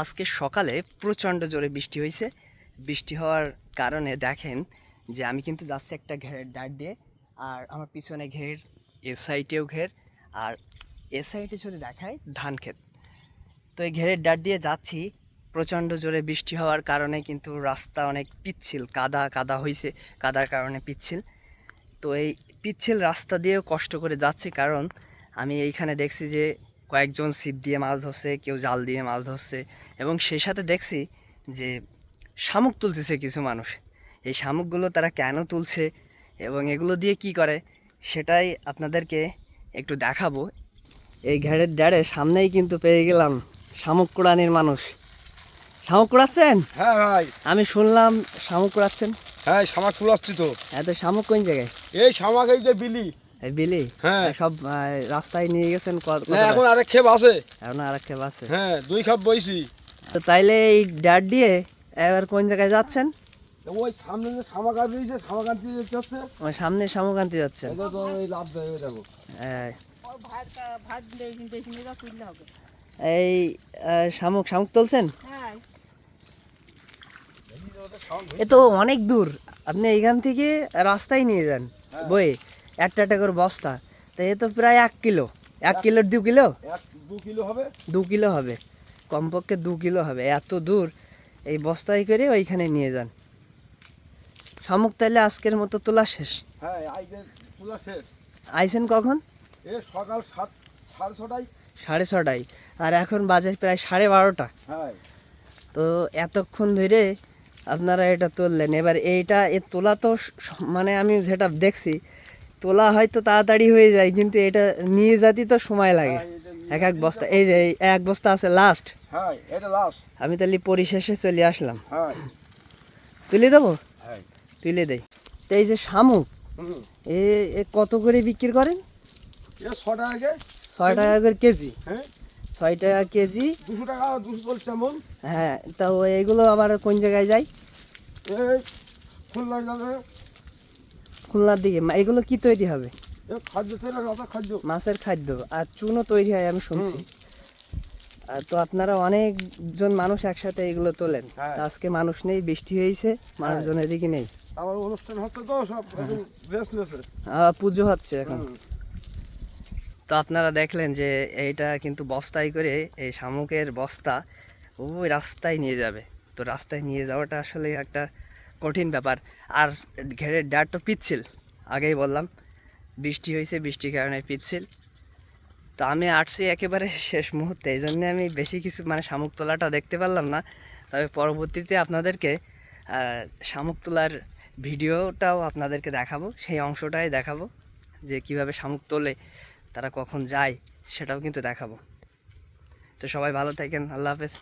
আজকে সকালে প্রচণ্ড জোরে বৃষ্টি হয়েছে। বৃষ্টি হওয়ার কারণে দেখেন যে আমি কিন্তু যাচ্ছি একটা ঘেরের ডাট দিয়ে, আর আমার পিছনে ঘের, এ সাইডেও ঘের, আর এ সাইডে যদি দেখায় ধান ক্ষেত। তো এই ঘেরের ডাট দিয়ে যাচ্ছি, প্রচণ্ড জোরে বৃষ্টি হওয়ার কারণে কিন্তু রাস্তা অনেক পিচ্ছিল, কাদা কাদা হয়েছে কাদার কারণে পিচ্ছিল। তো এই পিচ্ছিল রাস্তা দিয়েও কষ্ট করে যাচ্ছি, কারণ আমি এইখানে দেখছি যে কয়েকজন ছিপ দিয়ে মাছ ধরছে কেউ জাল দিয়ে মাছ ধরছে এবং সেই সাথে দেখছি যে শামুক তুলতেছে কিছু মানুষ। এই শামুকগুলো তারা কেন তুলছে এবং এগুলো দিয়ে কি করে সেটাই আপনাদেরকে একটু দেখাবো। এই ঘেরের ডাড়ে সামনেই কিন্তু পেয়ে গেলাম শামুক কুড়ানির মানুষ। শামুক কুড়াচ্ছেন? হ্যাঁ ভাই। আমি শুনলাম শামুক কুড়াচ্ছেন। হ্যাঁ শামাক তুলাচ্ছি তো। এত শামুক কোন জায়গায়? এই শামাক এই যে বিলি। বিলি হ্যাঁ। সব রাস্তায় নিয়ে গেছেন না এখন আরেক খেপ আছে। এখন আর একটা বাসে হ্যাঁ দুই খাপ বইছি। তো তাইলে এই ডাট দিয়ে এবার কোন জায়গায় যাচ্ছেন? ওই সামনে যে সামনে যাচ্ছেন। তো ওই লাভ দেয় দেখো। হ্যাঁ। তুললে হবে। এই শামুক শামুক তুলছেন? হ্যাঁ। এ তো অনেক দূর। আপনি এইখান থেকে রাস্তায় নিয়ে যান বই। একটা একটা করে বস্তা। তো এ তো প্রায় এক কিলো। এক কিলোর দু কিলো? দু কিলো হবে। দু কিলো হবে। কমপক্ষে দু কিলো হবে। এত দূর এই বস্তায় করে ওইখানে নিয়ে যান। শামুক তাইলে আজকের মতো তোলা শেষ। হ্যাঁ শেষ। আইছেন কখন? এ সকাল সাত সাড়ে ছটায়। সাড়ে ছটায়। আর এখন বাজে প্রায় সাড়ে বারোটা। হ্যাঁ। তো এতক্ষণ ধরে আপনারা এটা তুললেন। এবার এইটা এ তোলা তো মানে আমি যেটা দেখছি তোলা হয়তো তাড়াতাড়ি হয়ে যায় কিন্তু এটা নিয়ে যেতে তো সময় লাগে। হ্যাঁ, এক এক বস্তা এই যে এক বস্তা আছে লাস্ট হ্যাঁ এটা লাস্ট আমি তাহলে পরিশেষে চলে আসলাম। হ্যাঁ। তুলে দেবো? হ্যাঁ। তুলে দেই। তো এই যে শামুক এ এ কত করে বিক্রি করেন? এ ছ টাকা ছয় টাকা করে কেজি। হ্যাঁ। ছয় টাকা কেজি। দুশো টাকা দুশো চল্লিশ এমন। হ্যাঁ তা ও এগুলো আবার কোন জায়গায় যায়? এই খুলনা যাবে। খুলনার দিকে এগুলো কি তৈরি হবে? খাদ্য তেল খাদ্য। মাছের খাদ্য আর চুনও তৈরি হয় আমি শুনছি। তো আপনারা অনেকজন মানুষ একসাথে এগুলো তোলেন। হ্যাঁ। আজকে মানুষ নেই বৃষ্টি হয়েছে মানুষজন এদিকে নেই। অনুষ্ঠান হচ্ছে তো সব আহ, পুজো হচ্ছে এখন। তো আপনারা দেখলেন যে এইটা কিন্তু বস্তায় করে এই শামুকের বস্তা ওই রাস্তায় নিয়ে যাবে। তো রাস্তায় নিয়ে যাওয়াটা আসলে একটা কঠিন ব্যাপার। আর ঘেরের ডার তো পিচ্ছিল। আগেই বললাম, বৃষ্টি হয়েছে, বৃষ্টির কারণে পিচ্ছিল। তো আমি আসছি একেবারে শেষ মুহূর্তে। এই জন্যে আমি বেশি কিছু মানে শামুক তোলাটা দেখতে পারলাম না। তবে পরবর্তীতে আপনাদেরকে শামুক তোলার ভিডিওটাও আপনাদেরকে দেখাবো। সেই অংশটাই দেখাবো, যে কীভাবে শামুক তোলে, তারা কখন যায়, সেটাও কিন্তু দেখাবো। তো সবাই ভালো থাকেন। আল্লাহ হাফেজ।